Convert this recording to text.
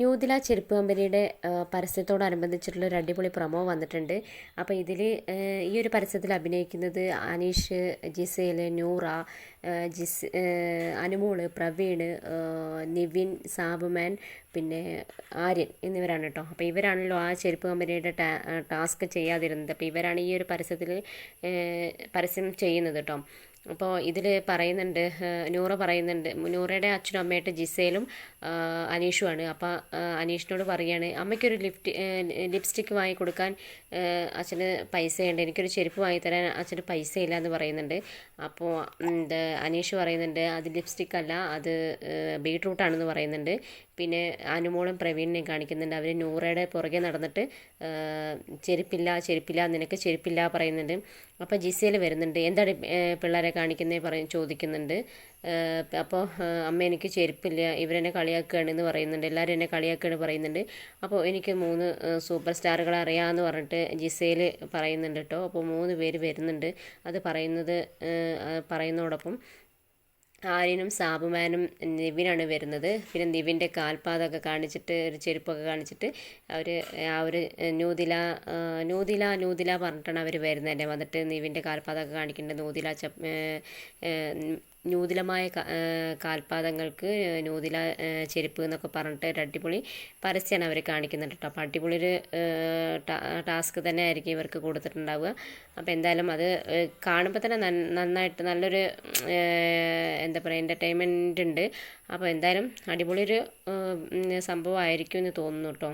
ന്യൂദില ചെരുപ്പ് കമ്പനിയുടെ പരസ്യത്തോടനുബന്ധിച്ചിട്ടുള്ള ഒരു അടിപൊളി പ്രൊമോ വന്നിട്ടുണ്ട്. അപ്പോൾ ഇതിൽ ഈ ഒരു പരസ്യത്തിൽ അഭിനയിക്കുന്നത് അനീഷ് ജിസേൽ നൂറ ജിസ് അനുമോൾ പ്രവീണ് നിവിൻ സാബുമാൻ പിന്നെ ആര്യൻ എന്നിവരാണ് കേട്ടോ അപ്പോൾ ഇവരാണല്ലോ ആ ചെരുപ്പ് കമ്പനിയുടെ ടാസ്ക് ചെയ്യാതിരുന്നത്. അപ്പോൾ ഇവരാണ് ഈ ഒരു പരസ്യത്തിൽ പരസ്യം ചെയ്യുന്നത് കേട്ടോ അപ്പോൾ ഇതിൽ പറയുന്നുണ്ട് നൂറ പറയുന്നുണ്ട്. നൂറയുടെ അച്ഛനും അമ്മയായിട്ട് ജിസയിലും അനീഷുമാണ് അപ്പോൾ അനീഷിനോട് പറയുകയാണ് അമ്മയ്ക്കൊരു ലിഫ്റ്റ് ലിപ്സ്റ്റിക്ക് വാങ്ങി കൊടുക്കാൻ അച്ഛന് പൈസയുണ്ട്. എനിക്കൊരു ചെരുപ്പ് വാങ്ങി തരാൻ അച്ഛന് പൈസയില്ല എന്ന് പറയുന്നുണ്ട്. അപ്പോൾ എന്താ അനീഷ് പറയുന്നുണ്ട് അത് ലിപ്സ്റ്റിക് അല്ല അത് ബീട്രൂട്ടാണെന്ന് പറയുന്നുണ്ട്. പിന്നെ അനുമോളും പ്രവീണിനെയും കാണിക്കുന്നുണ്ട്. അവർ നൂറയുടെ പുറകെ നടന്നിട്ട് ചെരുപ്പില്ല ചെരുപ്പില്ല നിനക്ക് ചെരുപ്പില്ല പറയുന്നുണ്ട്. അപ്പോൾ ജിസയിൽ വരുന്നുണ്ട് എന്താണ് പിള്ളേരെ കാണിക്കുന്നത് പറയും ചോദിക്കുന്നുണ്ട്. അപ്പോൾ അമ്മ എനിക്ക് ചെരുപ്പില്ല ഇവരെന്നെ കളിയാക്കുകയാണ് എന്ന് പറയുന്നുണ്ട്. എല്ലാവരും എന്നെ കളിയാക്കുകയാണ് പറയുന്നുണ്ട്. അപ്പോൾ എനിക്ക് മൂന്ന് സൂപ്പർ സ്റ്റാറുകളെ അറിയാമെന്ന് പറഞ്ഞിട്ട് ജിസയിൽ പറയുന്നുണ്ട് കേട്ടോ. അപ്പോൾ മൂന്ന് പേര് വരുന്നുണ്ട്. അത് പറയുന്നത് പറയുന്നതോടൊപ്പം ആര്യനും സാബുമാനും നിവിനാണ് വരുന്നത്. പിന്നെ നിവിന്റെ കാൽപാദമൊക്കെ കാണിച്ചിട്ട് ഒരു ചെരുപ്പൊക്കെ കാണിച്ചിട്ട് അവർ ആ ഒരു നൂതില നൂതില നൂതില പറഞ്ഞിട്ടാണ് അവർ വരുന്നത് വന്നിട്ട് നിവിന്റെ കാൽപാദമൊക്കെ കാണിക്കുന്നുണ്ട്. നൂതില ചപ്പ് നൂതനമായ കാൽപാദങ്ങൾക്ക് നൂതില ചെരുപ്പ് എന്നൊക്കെ പറഞ്ഞിട്ട് ഒരു അടിപൊളി പരസ്യമാണ് അവർ കാണിക്കുന്നുണ്ട് കേട്ടോ അപ്പോൾ അടിപൊളി ഒരു ടാസ്ക് തന്നെ ആയിരിക്കും ഇവർക്ക് കൊടുത്തിട്ടുണ്ടാവുക. അപ്പോൾ എന്തായാലും അത് കാണുമ്പോൾ തന്നെ നന്നായിട്ട് നല്ലൊരു എന്താ പറയുക എന്റർടൈൻമെന്റ് ഉണ്ട്. അപ്പോൾ എന്തായാലും അടിപൊളി ഒരു സംഭവമായിരിക്കും എന്ന് തോന്നുന്നു കേട്ടോ